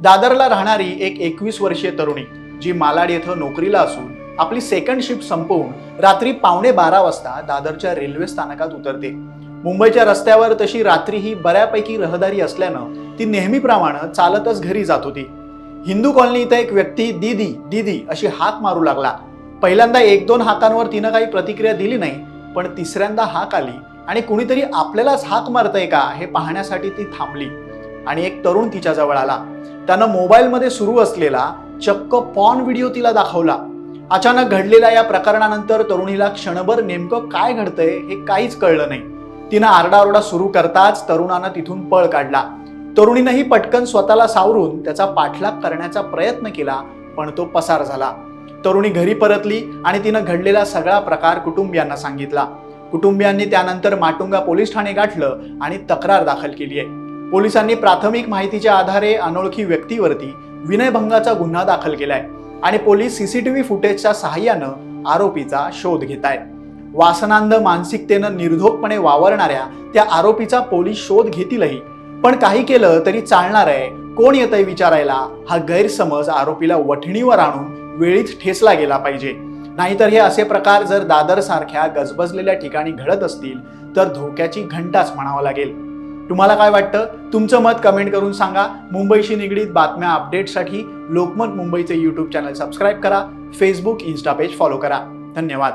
दादरला राहणारी एक एकवीस वर्षीय तरुणी जी मालाड येथे नोकरीला असून आपली सेकंड शिफ्ट संपवून रात्री पावणे बारा वाजता दादरच्या रेल्वे स्थानकात उतरते. मुंबईच्या रस्त्यावर तशी रात्री ही बऱ्यापैकी रहदारी असल्यानं ती नेहमीप्रमाणे चालतच घरी जात होती. हिंदू कॉलनी इथं एक व्यक्ती दीदी दीदी अशी हाक मारू लागला. पहिल्यांदा एक दोन हाकांवर तिनं काही प्रतिक्रिया दिली नाही पण तिसऱ्यांदा हाक आली आणि कुणीतरी आपल्यालाच हाक मारतंय का हे पाहण्यासाठी ती थांबली आणि एक तरुण तिच्या जवळ आला. त्यानं मोबाईलमध्ये सुरू असलेला चक्क पॉन व्हिडिओ तिला दाखवला. अचानक घडलेल्या या प्रकरणानंतर तरुणीला क्षणभर नेमकं काय घडतंय हे काहीच कळलं नाही. तिनं आरडाओरडा सुरू करताच तरुणानं तिथून पळ काढला. तरुणीनंही पटकन स्वतःला सावरून त्याचा पाठलाग करण्याचा प्रयत्न केला पण तो पसार झाला. तरुणी घरी परतली आणि तिनं घडलेला सगळा प्रकार कुटुंबियांना सांगितला. कुटुंबियांनी त्यानंतर माटुंगा पोलीस ठाणे गाठलं आणि तक्रार दाखल केली आहे. पोलिसांनी प्राथमिक माहितीच्या आधारे अनोळखी व्यक्तीवरती विनयभंगाचा गुन्हा दाखल केलाय आणि पोलीस सीसीटीव्ही फुटेजच्या सहाय्यानं आरोपीचा शोध घेत आहेत वासनांध मानसिकतेनं निर्धोकपणे वावरणाऱ्या त्या आरोपीचा पोलीस शोध घेतीलही पण काही केलं तरी चालणार आहे कोण येतंय विचारायला हा गैरसमज आरोपीला वठणीवर आणून वेळीच ठेसला गेला पाहिजे. नाहीतर हे असे प्रकार जर दादर सारख्या गजबजलेल्या ठिकाणी घडत असतील तर धोक्याची घंटाच म्हणावं लागेल. तुम्हाला काय वाटतं? तुमचं मत कमेंट करून सांगा. मुंबईशी निगडीत बातम्या अपडेटसाठी लोकमत मुंबईचे यूट्यूब चॅनल सबस्क्राईब करा. फेसबुक इन्स्टा पेज फॉलो करा. धन्यवाद.